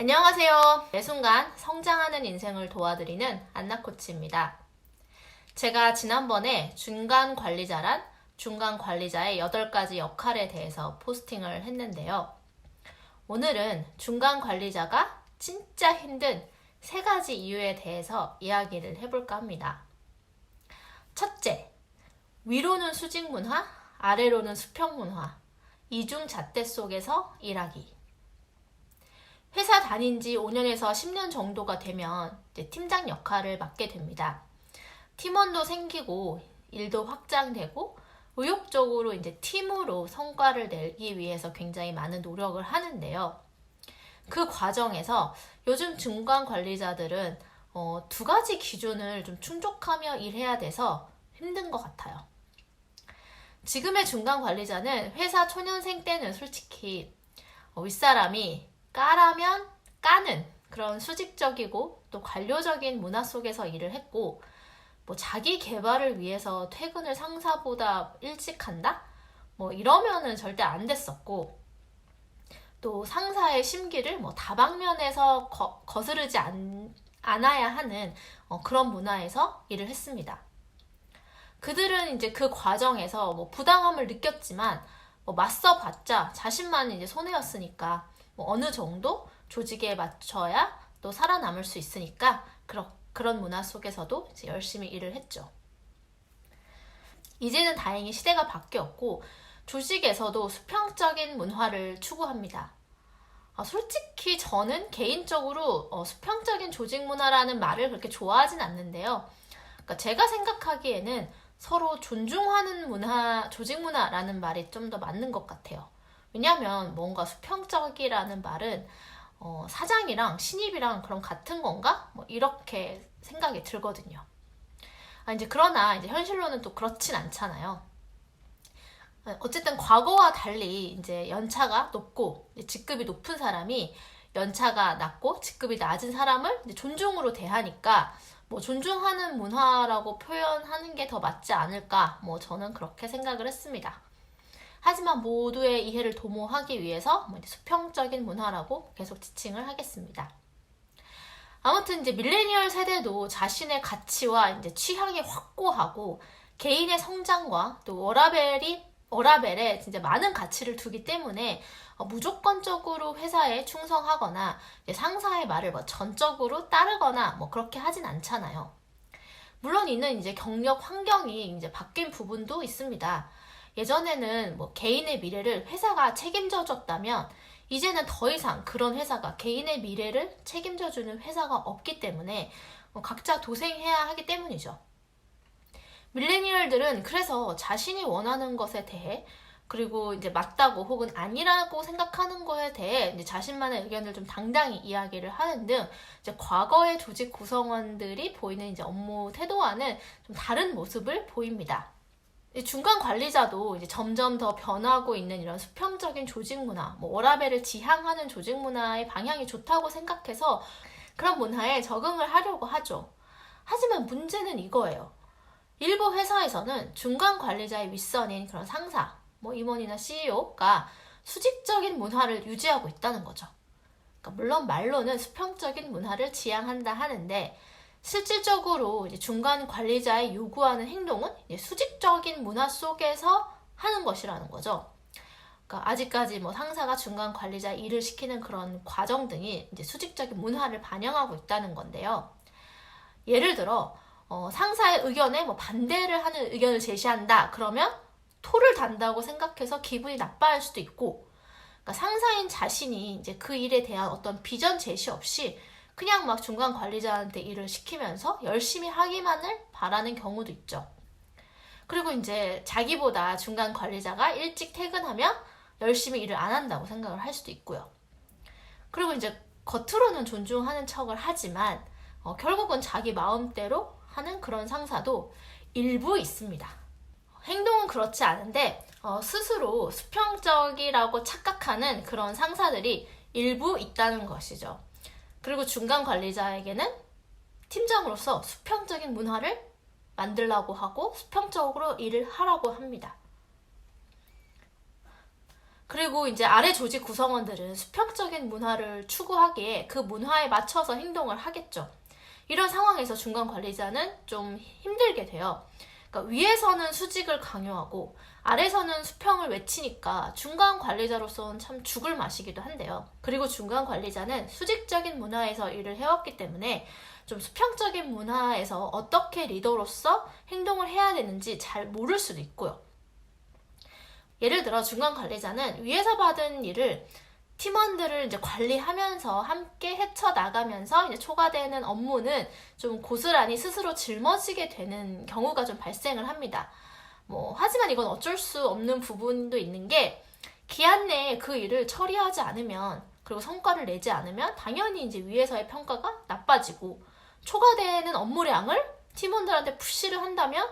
안녕하세요. 매 순간 성장하는 인생을 도와드리는 안나 코치입니다. 제가 지난번에 중간 관리자란 중간 관리자의 8가지 역할에 대해서 포스팅을 했는데요. 오늘은 중간 관리자가 진짜 힘든 세 가지 이유에 대해서 이야기를 해볼까 합니다. 첫째, 위로는 수직 문화, 아래로는 수평 문화, 이중 잣대 속에서 일하기. 회사 다닌 지 5년에서 10년 정도가 되면 팀장 역할을 맡게 됩니다. 팀원도 생기고 일도 확장되고 의욕적으로 이제 팀으로 성과를 내기 위해서 굉장히 많은 노력을 하는데요. 그 과정에서 요즘 중간 관리자들은 어, 두 가지 기준을 좀 충족하며 일해야 돼서 힘든 것 같아요. 지금의 중간 관리자는 회사 초년생 때는 솔직히 어, 윗사람이 까라면 까는 그런 수직적이고 또 관료적인 문화 속에서 일을 했고 뭐 자기 개발을 위해서 퇴근을 상사보다 일찍 한다? 뭐 이러면은 절대 안 됐었고 또 상사의 심기를 뭐 다방면에서 거, 거스르지 않, 않아야 하는 어, 그런 문화에서 일을 했습니다. 그들은 이제 그 과정에서 뭐 부당함을 느꼈지만 뭐 맞서봤자 자신만 이제 손해였으니까 뭐 어느 정도 조직에 맞춰야 또 살아남을 수 있으니까 그런 그런 문화 속에서도 이제 열심히 일을 했죠. 이제는 다행히 시대가 바뀌었고 조직에서도 수평적인 문화를 추구합니다. 아, 솔직히 저는 개인적으로 어, 수평적인 조직 문화라는 말을 그렇게 좋아하진 않는데요. 그러니까 제가 생각하기에는 서로 존중하는 문화, 조직 문화라는 말이 좀 더 맞는 것 같아요. 왜냐하면 뭔가 수평적이라는 말은 어, 사장이랑 신입이랑 그럼 같은 건가? 뭐 이렇게 생각이 들거든요. 아, 이제 그러나 이제 현실로는 또 그렇진 않잖아요. 어쨌든 과거와 달리 이제 연차가 높고 직급이 높은 사람이 연차가 낮고 직급이 낮은 사람을 존중으로 대하니까 뭐 존중하는 문화라고 표현하는 게 더 맞지 않을까 뭐 저는 그렇게 생각을 했습니다. 하지만 모두의 이해를 도모하기 위해서 뭐 수평적인 문화라고 계속 지칭을 하겠습니다. 아무튼 이제 밀레니얼 세대도 자신의 가치와 이제 취향이 확고하고 개인의 성장과 또 워라벨이 워라벨에 진짜 많은 가치를 두기 때문에 어, 무조건적으로 회사에 충성하거나 상사의 말을 뭐 전적으로 따르거나 뭐 그렇게 하진 않잖아요. 물론 이는 이제 경력 환경이 이제 바뀐 부분도 있습니다. 예전에는 뭐 개인의 미래를 회사가 책임져 줬다면 이제는 더 이상 그런 회사가 개인의 미래를 책임져 주는 회사가 없기 때문에 뭐 각자 도생해야 하기 때문이죠. 밀레니얼들은 그래서 자신이 원하는 것에 대해 그리고 이제 맞다고 혹은 아니라고 생각하는 거에 대해 이제 자신만의 의견을 좀 당당히 이야기를 하는 등 이제 과거의 조직 구성원들이 보이는 이제 업무 태도와는 좀 다른 모습을 보입니다. 중간 관리자도 이제 점점 더 변하고 있는 이런 수평적인 조직 문화, 뭐 워라벨을 지향하는 조직 문화의 방향이 좋다고 생각해서 그런 문화에 적응을 하려고 하죠. 하지만 문제는 이거예요. 일부 회사에서는 중간 관리자의 윗선인 그런 상사, 뭐 임원이나 CEO가 수직적인 문화를 유지하고 있다는 거죠. 그러니까 물론 말로는 수평적인 문화를 지향한다 하는데 실질적으로 이제 중간 관리자의 요구하는 행동은 수직적인 문화 속에서 하는 것이라는 거죠. 그러니까 아직까지 뭐 상사가 중간 관리자 일을 시키는 그런 과정 등이 이제 수직적인 문화를 반영하고 있다는 건데요. 예를 들어 어, 상사의 의견에 뭐 반대를 하는 의견을 제시한다. 그러면 토를 단다고 생각해서 기분이 나빠할 수도 있고, 그러니까 상사인 자신이 이제 그 일에 대한 어떤 비전 제시 없이 그냥 막 중간 관리자한테 일을 시키면서 열심히 하기만을 바라는 경우도 있죠. 그리고 이제 자기보다 중간 관리자가 일찍 퇴근하면 열심히 일을 안 한다고 생각을 할 수도 있고요. 그리고 이제 겉으로는 존중하는 척을 하지만 어, 결국은 자기 마음대로 하는 그런 상사도 일부 있습니다. 행동은 그렇지 않은데 어, 스스로 수평적이라고 착각하는 그런 상사들이 일부 있다는 것이죠. 그리고 중간 관리자에게는 팀장으로서 수평적인 문화를 만들라고 하고 수평적으로 일을 하라고 합니다. 그리고 이제 아래 조직 구성원들은 수평적인 문화를 추구하기에 그 문화에 맞춰서 행동을 하겠죠. 이런 상황에서 중간 관리자는 좀 힘들게 돼요. 그러니까 위에서는 수직을 강요하고 아래서는 수평을 외치니까 중간 관리자로서는 참 죽을 맛이기도 한데요. 그리고 중간 관리자는 수직적인 문화에서 일을 해왔기 때문에 좀 수평적인 문화에서 어떻게 리더로서 행동을 해야 되는지 잘 모를 수도 있고요. 예를 들어 중간 관리자는 위에서 받은 일을 팀원들을 이제 관리하면서 함께 헤쳐 나가면서 이제 초과되는 업무는 좀 고스란히 스스로 짊어지게 되는 경우가 좀 발생을 합니다. 뭐 하지만 이건 어쩔 수 없는 부분도 있는 게 기한 내에 그 일을 처리하지 않으면 그리고 성과를 내지 않으면 당연히 이제 위에서의 평가가 나빠지고 초과되는 업무량을 팀원들한테 푸시를 한다면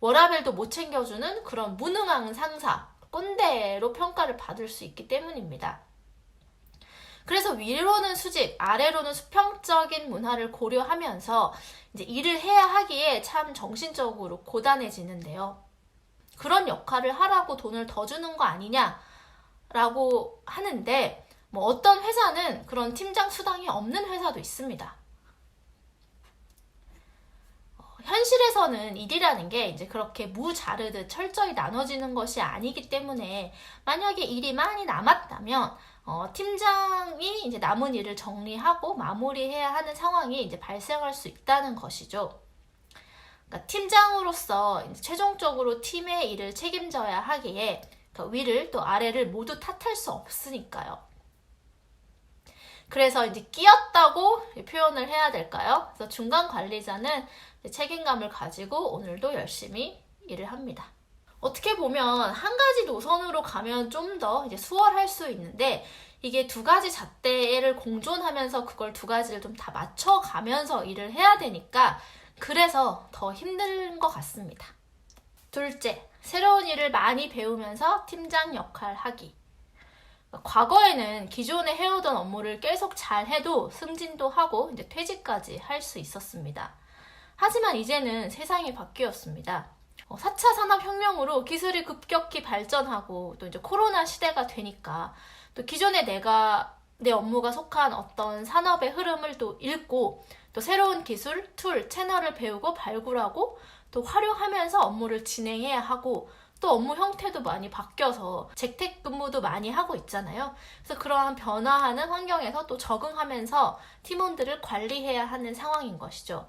워라벨도 못 챙겨주는 그런 무능한 상사, 꼰대로 평가를 받을 수 있기 때문입니다. 그래서 위로는 수직, 아래로는 수평적인 문화를 고려하면서 이제 일을 해야 하기에 참 정신적으로 고단해지는데요. 그런 역할을 하라고 돈을 더 주는 거 아니냐라고 하는데 뭐 어떤 회사는 그런 팀장 수당이 없는 회사도 있습니다. 어, 현실에서는 일이라는 게 이제 그렇게 무 자르듯 철저히 나눠지는 것이 아니기 때문에 만약에 일이 많이 남았다면 어, 팀장이 이제 남은 일을 정리하고 마무리해야 하는 상황이 이제 발생할 수 있다는 것이죠. 그러니까 팀장으로서 최종적으로 팀의 일을 책임져야 하기에 그 위를 또 아래를 모두 탓할 수 없으니까요. 그래서 이제 끼었다고 표현을 해야 될까요? 그래서 중간 관리자는 책임감을 가지고 오늘도 열심히 일을 합니다. 어떻게 보면 한 가지 노선으로 가면 좀 더 이제 수월할 수 있는데 이게 두 가지 잣대를 공존하면서 그걸 두 가지를 좀 다 맞춰가면서 일을 해야 되니까 그래서 더 힘든 것 같습니다. 둘째, 새로운 일을 많이 배우면서 팀장 역할 하기. 과거에는 기존에 해오던 업무를 계속 잘 해도 승진도 하고 이제 퇴직까지 할 수 있었습니다. 하지만 이제는 세상이 바뀌었습니다. 4차 어, 산업혁명으로 기술이 급격히 발전하고 또 이제 코로나 시대가 되니까 또 기존에 내가 내 업무가 속한 어떤 산업의 흐름을 또 읽고 또 새로운 기술, 툴, 채널을 배우고 발굴하고 또 활용하면서 업무를 진행해야 하고 또 업무 형태도 많이 바뀌어서 재택 근무도 많이 하고 있잖아요. 그래서 그러한 변화하는 환경에서 또 적응하면서 팀원들을 관리해야 하는 상황인 것이죠.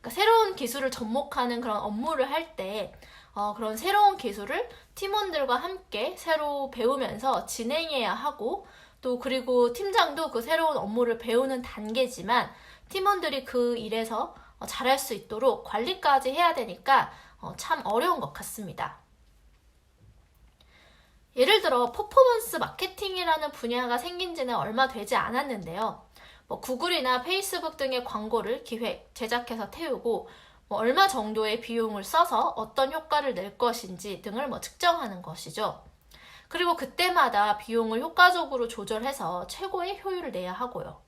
그러니까 새로운 기술을 접목하는 그런 업무를 할 때, 어, 그런 새로운 기술을 팀원들과 함께 새로 배우면서 진행해야 하고, 또 그리고 팀장도 그 새로운 업무를 배우는 단계지만 팀원들이 그 일에서 어, 잘할 수 있도록 관리까지 해야 되니까 어, 참 어려운 것 같습니다. 예를 들어 퍼포먼스 마케팅이라는 분야가 생긴 지는 얼마 되지 않았는데요. 뭐 구글이나 페이스북 등의 광고를 기획, 제작해서 태우고 뭐 얼마 정도의 비용을 써서 어떤 효과를 낼 것인지 등을 뭐 측정하는 것이죠. 그리고 그때마다 비용을 효과적으로 조절해서 최고의 효율을 내야 하고요.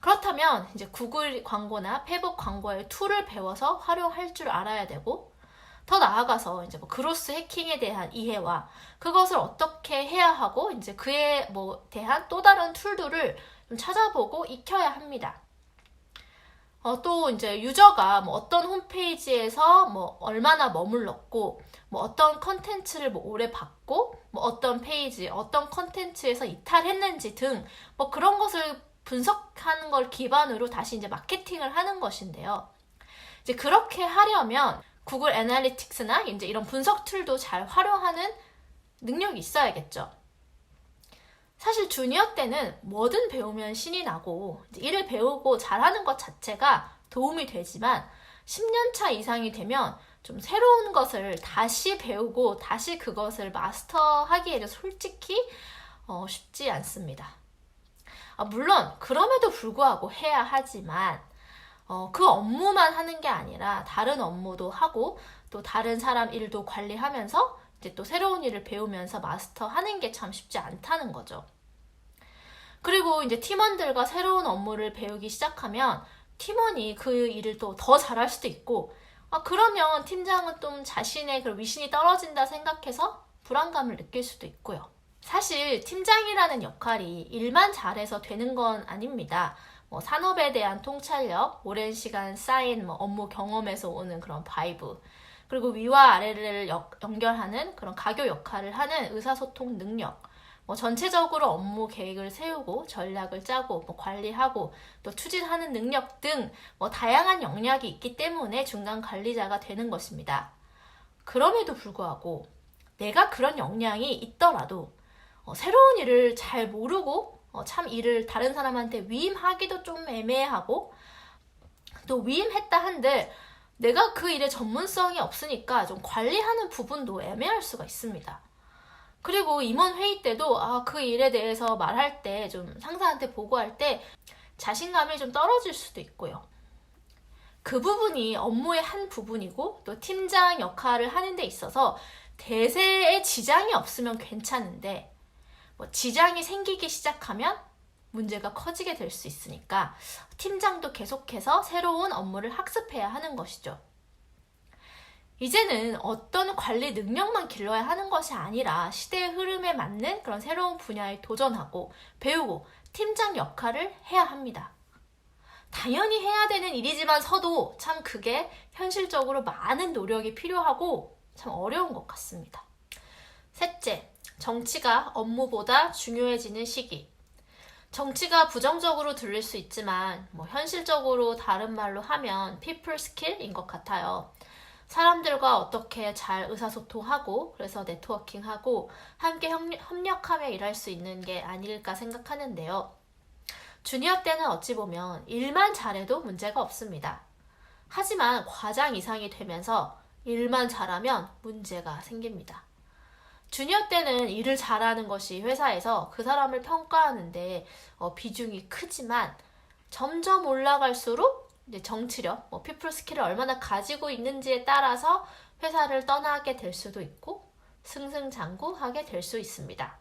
그렇다면 이제 구글 광고나 페북 광고의 툴을 배워서 활용할 줄 알아야 되고 더 나아가서 이제 뭐 그로스 해킹에 대한 이해와 그것을 어떻게 해야 하고 이제 그에 뭐 대한 또 다른 툴들을 좀 찾아보고 익혀야 합니다. 어, 또 이제 유저가 뭐 어떤 홈페이지에서 뭐 얼마나 머물렀고 뭐 어떤 컨텐츠를 뭐 오래 봤고 뭐 어떤 페이지 어떤 컨텐츠에서 이탈했는지 등 뭐 그런 것을 분석하는 걸 기반으로 다시 이제 마케팅을 하는 것인데요. 이제 그렇게 하려면 구글 애널리틱스나 이제 이런 분석 툴도 잘 활용하는 능력이 있어야겠죠. 사실 주니어 때는 뭐든 배우면 신이 나고 일을 배우고 잘하는 것 자체가 도움이 되지만 10년 차 이상이 되면 좀 새로운 것을 다시 배우고 다시 그것을 마스터하기에는 솔직히 어, 쉽지 않습니다. 아, 물론 그럼에도 불구하고 해야 하지만 어, 그 업무만 하는 게 아니라 다른 업무도 하고 또 다른 사람 일도 관리하면서 이제 또 새로운 일을 배우면서 마스터하는 게 참 쉽지 않다는 거죠. 그리고 이제 팀원들과 새로운 업무를 배우기 시작하면 팀원이 그 일을 또 더 잘할 수도 있고 아, 그러면 팀장은 좀 자신의 그 위신이 떨어진다 생각해서 불안감을 느낄 수도 있고요. 사실 팀장이라는 역할이 일만 잘해서 되는 건 아닙니다. 뭐 산업에 대한 통찰력, 오랜 시간 쌓인 뭐 업무 경험에서 오는 그런 바이브, 그리고 위와 아래를 역- 연결하는 그런 가교 역할을 하는 의사소통 능력, 뭐 전체적으로 업무 계획을 세우고 전략을 짜고 뭐 관리하고 또 추진하는 능력 등 뭐 다양한 역량이 있기 때문에 중간 관리자가 되는 것입니다. 그럼에도 불구하고 내가 그런 역량이 있더라도 어, 새로운 일을 잘 모르고 어, 참 일을 다른 사람한테 위임하기도 좀 애매하고 또 위임했다 한들 내가 그 일의 전문성이 없으니까 좀 관리하는 부분도 애매할 수가 있습니다. 그리고 임원 회의 때도 아, 그 일에 대해서 말할 때 좀 상사한테 보고할 때 자신감이 좀 떨어질 수도 있고요. 그 부분이 업무의 한 부분이고 또 팀장 역할을 하는 데 있어서 대세에 지장이 없으면 괜찮은데 뭐 지장이 생기기 시작하면 문제가 커지게 될 수 있으니까 팀장도 계속해서 새로운 업무를 학습해야 하는 것이죠. 이제는 어떤 관리 능력만 길러야 하는 것이 아니라 시대의 흐름에 맞는 그런 새로운 분야에 도전하고 배우고 팀장 역할을 해야 합니다. 당연히 해야 되는 일이지만 서도 참 그게 현실적으로 많은 노력이 필요하고 참 어려운 것 같습니다. 셋째, 정치가 업무보다 중요해지는 시기. 정치가 부정적으로 들릴 수 있지만 뭐 현실적으로 다른 말로 하면 people skill인 것 같아요. 사람들과 어떻게 잘 의사소통하고 그래서 네트워킹하고 함께 협력- 협력하며 일할 수 있는 게 아닐까 생각하는데요. 주니어 때는 어찌 보면 일만 잘해도 문제가 없습니다. 하지만 과장 이상이 되면서 일만 잘하면 문제가 생깁니다. 주니어 때는 일을 잘하는 것이 회사에서 그 사람을 평가하는데 어, 비중이 크지만 점점 올라갈수록 이제 정치력, 뭐 피플 스킬을 얼마나 가지고 있는지에 따라서 회사를 떠나게 될 수도 있고 승승장구하게 될 수 있습니다.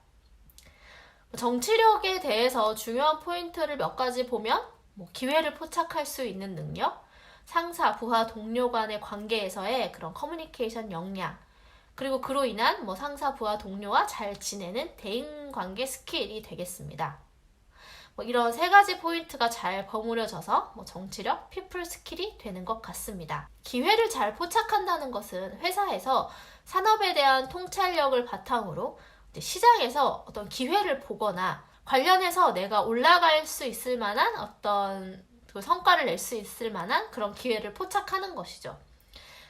정치력에 대해서 중요한 포인트를 몇 가지 보면 뭐 기회를 포착할 수 있는 능력, 상사, 부하, 동료 간의 관계에서의 그런 커뮤니케이션 역량, 그리고 그로 인한 뭐 상사, 부하, 동료와 잘 지내는 대인 관계 스킬이 되겠습니다. 뭐 이런 세 가지 포인트가 잘 버무려져서 뭐 정치력, 피플 스킬이 되는 것 같습니다. 기회를 잘 포착한다는 것은 회사에서 산업에 대한 통찰력을 바탕으로 시장에서 어떤 기회를 보거나 관련해서 내가 올라갈 수 있을 만한 어떤 그 성과를 낼 수 있을 만한 그런 기회를 포착하는 것이죠.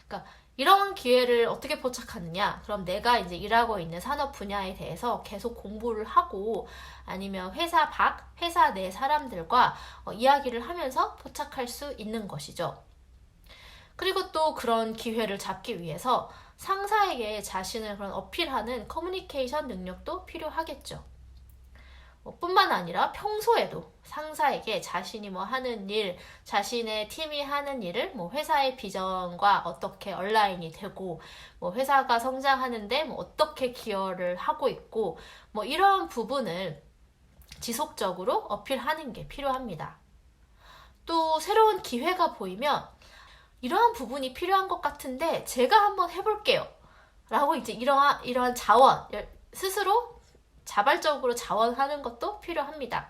그러니까 이런 기회를 어떻게 포착하느냐? 그럼 내가 이제 일하고 있는 산업 분야에 대해서 계속 공부를 하고 아니면 회사 밖, 회사 내 사람들과 어, 이야기를 하면서 포착할 수 있는 것이죠. 그리고 또 그런 기회를 잡기 위해서 상사에게 자신을 그런 어필하는 커뮤니케이션 능력도 필요하겠죠. 뭐 뿐만 아니라 평소에도 상사에게 자신이 뭐 하는 일, 자신의 팀이 하는 일을 뭐 회사의 비전과 어떻게 얼라인이 되고 뭐 회사가 성장하는데 뭐 어떻게 기여를 하고 있고 뭐 이런 부분을 지속적으로 어필하는 게 필요합니다. 또 새로운 기회가 보이면 이러한 부분이 필요한 것 같은데 제가 한번 해볼게요. 라고 이제 이러한, 이러한 자원, 스스로 자발적으로 자원하는 것도 필요합니다.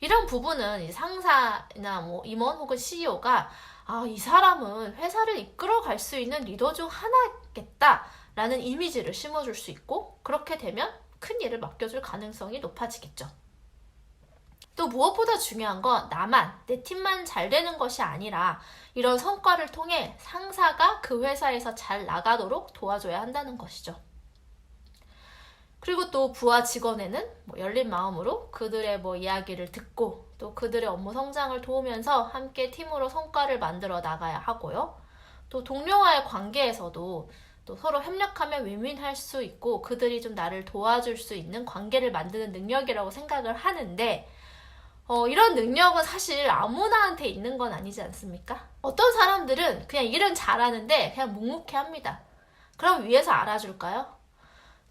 이런 부분은 상사나 뭐 임원 혹은 CEO가 아, 이 사람은 회사를 이끌어 갈 수 있는 리더 중 하나겠다. 라는 이미지를 심어줄 수 있고, 그렇게 되면 큰 일을 맡겨줄 가능성이 높아지겠죠. 또 무엇보다 중요한 건 나만, 내 팀만 잘 되는 것이 아니라 이런 성과를 통해 상사가 그 회사에서 잘 나가도록 도와줘야 한다는 것이죠. 그리고 또 부하 직원에는 뭐 열린 마음으로 그들의 뭐 이야기를 듣고 또 그들의 업무 성장을 도우면서 함께 팀으로 성과를 만들어 나가야 하고요. 또 동료와의 관계에서도 또 서로 협력하며 윈윈할 수 있고 그들이 좀 나를 도와줄 수 있는 관계를 만드는 능력이라고 생각을 하는데 어, 이런 능력은 사실 아무나한테 있는 건 아니지 않습니까? 어떤 사람들은 그냥 일은 잘하는데 그냥 묵묵히 합니다. 그럼 위에서 알아줄까요?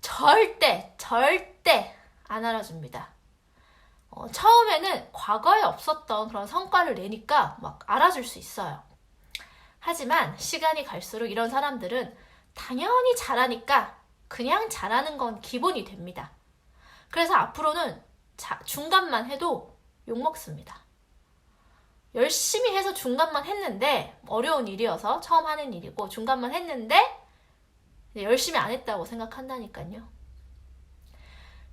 절대, 절대 안 알아줍니다. 어, 처음에는 과거에 없었던 그런 성과를 내니까 막 알아줄 수 있어요. 하지만 시간이 갈수록 이런 사람들은 당연히 잘하니까 그냥 잘하는 건 기본이 됩니다. 그래서 앞으로는 자, 중간만 해도 욕먹습니다. 열심히 해서 중간만 했는데 어려운 일이어서 처음 하는 일이고 중간만 했는데 열심히 안 했다고 생각한다니까요.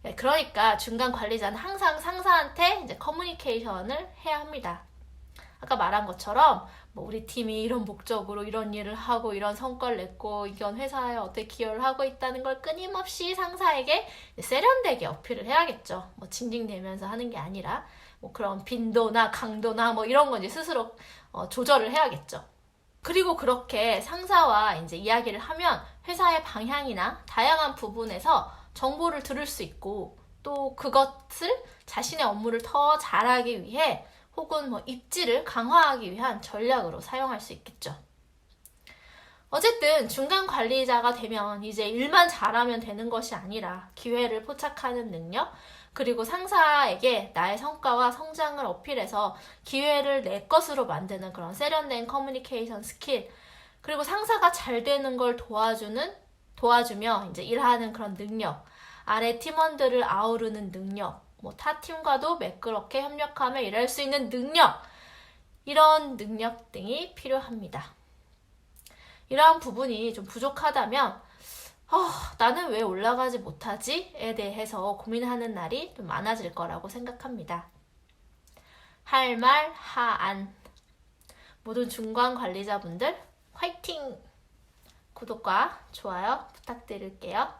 네, 그러니까 중간 관리자는 항상 상사한테 이제 커뮤니케이션을 해야 합니다. 아까 말한 것처럼 뭐 우리 팀이 이런 목적으로 이런 일을 하고 이런 성과를 냈고 이건 회사에 어떻게 기여를 하고 있다는 걸 끊임없이 상사에게 세련되게 어필을 해야겠죠. 뭐 징징대면서 하는 게 아니라 뭐 그런 빈도나 강도나 뭐 이런 건 이제 스스로 어, 조절을 해야겠죠. 그리고 그렇게 상사와 이제 이야기를 하면 회사의 방향이나 다양한 부분에서 정보를 들을 수 있고 또 그것을 자신의 업무를 더 잘하기 위해 혹은 뭐 입지를 강화하기 위한 전략으로 사용할 수 있겠죠. 어쨌든 중간 관리자가 되면 이제 일만 잘하면 되는 것이 아니라 기회를 포착하는 능력, 그리고 상사에게 나의 성과와 성장을 어필해서 기회를 내 것으로 만드는 그런 세련된 커뮤니케이션 스킬, 그리고 상사가 잘 되는 걸 도와주는, 도와주며 이제 일하는 그런 능력, 아래 팀원들을 아우르는 능력, 뭐 타 팀과도 매끄럽게 협력하며 일할 수 있는 능력, 이런 능력 등이 필요합니다. 이러한 부분이 좀 부족하다면 어, 나는 왜 올라가지 못하지? 에 대해서 고민하는 날이 좀 많아질 거라고 생각합니다. 할 말, 하안. 모든 중간 관리자분들, 화이팅! 구독과 좋아요 부탁드릴게요.